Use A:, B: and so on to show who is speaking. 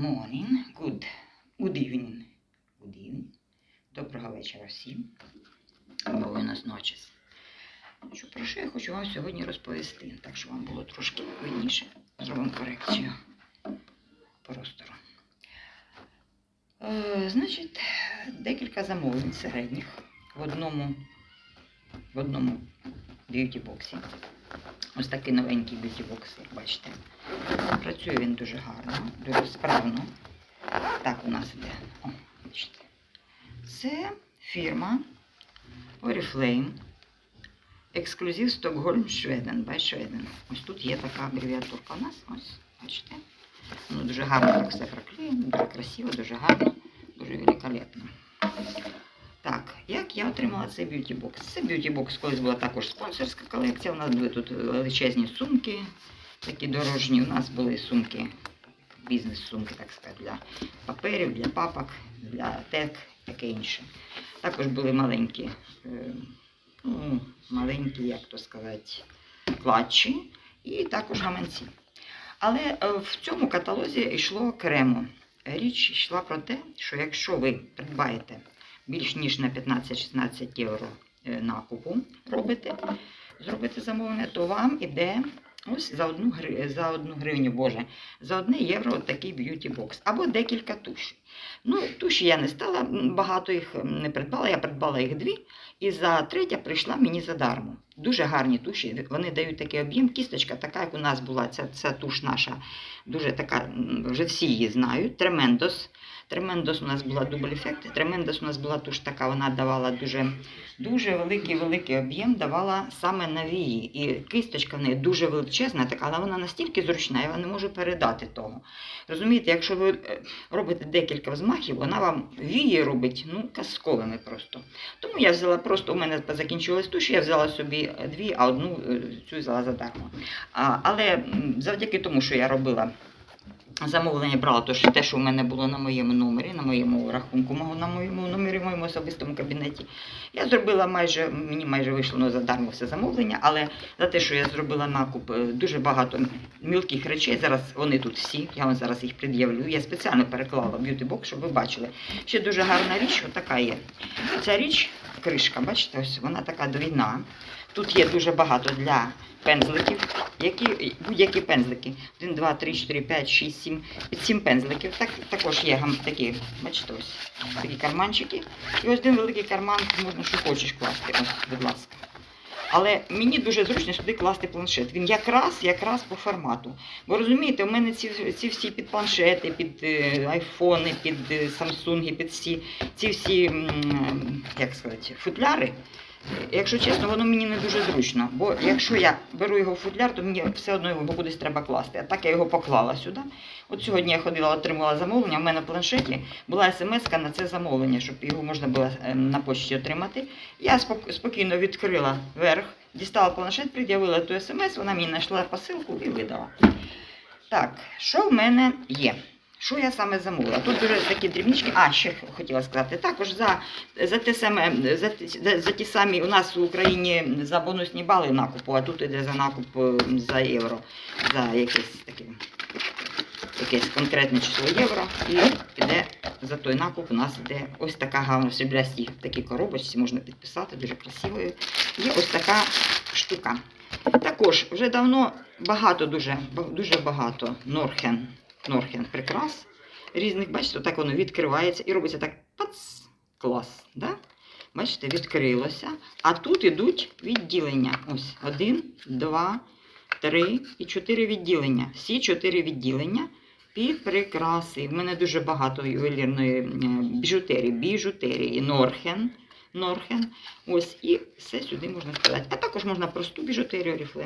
A: morning, good, good evening, good evening. Доброго вечора всім. Buenos noches. Що, про що я хочу вам сьогодні розповісти, так що вам було трошки видніше. Зробимо корекцію простору. Е, значить, декілька замовлень середніх в одному, в одному б'юті-боксі. Ось такий новенький б'юті-бокс, як бачите. Працює він дуже гарно, дуже справно. Так у нас іде. О, бачите. Це фірма Oriflame. Ексклюзив Стокгольм Шведен. Шведен. Ось тут є така абревіатурка у нас. Ось, бачите. Ну, дуже гарно так все проклеєно, дуже красиво, дуже гарно, дуже великолепно. Я отримала цей б'юті-бокс? Це б'юті-бокс колись була також спонсорська колекція. У нас були тут величезні сумки, такі дорожні. У нас були сумки, бізнес-сумки, так сказати, для паперів, для папок, для тек, таке інше. Також були маленькі, е, ну, маленькі, як то сказати, клатчі і також гаманці. Але е, в цьому каталозі йшло окремо. Річ йшла про те, що якщо ви придбаєте більш ніж на 15-16 євро е, накупу, робите, зробите замовлення, то вам іде ось за одну, за одну гривню, боже, за одне євро такий б'юті-бокс або декілька тушей. Ну, туші я не стала, багато їх не придбала, я придбала їх дві, і за третя прийшла мені задармо. Дуже гарні туші, вони дають такий об'єм. Кісточка, така, як у нас була, ця, ця туш наша, дуже така, вже всі її знають. Тремендос. Тремендос у нас була дубль ефект. Тремендос у нас була туш така, вона давала дуже, дуже великий великий об'єм, давала саме на вії. І кисточка в неї дуже величезна, така, але вона настільки зручна, я не можу передати того. Розумієте, якщо ви е, робите декілька взмахів, вона вам вії робить ну, казковими просто. Тому я взяла просто, у мене закінчилась туш, я взяла собі дві, а одну е, цю взяла задармо. А, але завдяки тому, що я робила замовлення, брала то, що те, що в мене було на моєму номері, на моєму рахунку, на моєму номері, в моєму особистому кабінеті, я зробила майже, мені майже вийшло ну, задармо все замовлення, але за те, що я зробила накуп е, дуже багато мілких речей, зараз вони тут всі, я вам зараз їх пред'явлю. Я спеціально переклала б'юті-бокс, щоб ви бачили. Ще дуже гарна річ, отака є. Ця річ, кришка, бачите, ось вона така двійна. Тут є дуже багато для пензликів, які, будь-які пензлики. 1, 2, 3, 4, 5, 6, 7, 7 пензликів. Так, також є такі, бачите, ось такі карманчики. І ось один великий карман, можна що хочеш класти, ось, будь ласка. Але мені дуже зручно сюди класти планшет. Він якраз, якраз по формату. Бо розумієте, у мене ці, ці всі під планшети, під е, айфони, під е, самсунги, під всі, ці всі, як сказати, футляри. Якщо чесно, воно мені не дуже зручно. Бо якщо я беру його в футляр, то мені все одно його кудись треба класти. А так я його поклала сюди. От сьогодні я ходила, отримала замовлення. У мене в планшеті була смс на це замовлення, щоб його можна було е, на почті отримати. Я спок- спокійно відкрила верх, дістала планшет, пред'явила ту смс, вона мені знайшла посилку і видала. Так, що в мене є? Що я саме замовила? Тут дуже такі дрібнички. А, ще хотіла сказати. Також за, за, те саме, за, за, ті самі у нас в Україні за бонусні бали накупу, а тут іде за накуп е, за євро, за якесь таке, якесь конкретне число євро. І піде за той накуп у нас іде ось така гарна в сріблястій такій коробочці, можна підписати, дуже красивою. Є ось така штука. Також вже давно багато, дуже, дуже багато Норхен, Норхен прикрас різних, бачите, так воно відкривається і робиться так пац, клас. Да? Бачите, відкрилося. А тут ідуть відділення. Ось один, два, три і чотири відділення. Всі чотири відділення під прикраси. В мене дуже багато ювелірної біжутерії, біжутерії, Норхен. Норхен. Ось і все сюди можна сказати. А також можна просту біжутерію Oriflame.